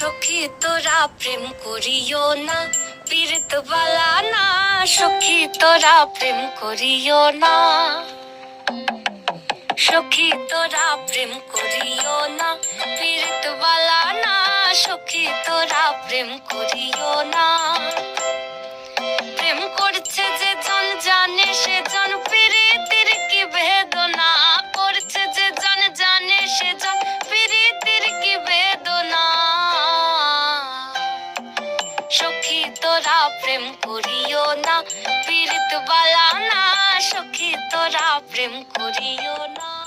তোরা প্রেম করিও না, পীড়িত বালা না। সখী তোরা প্রেম করিও না। সখী তোরা প্রেম করিও না, পীড়িত বালা না। সখী তোরা প্রেম করিও সখী তোরা প্রেম করিও না পীড়িত বালা না। সখী তোরা প্রেম করিও না।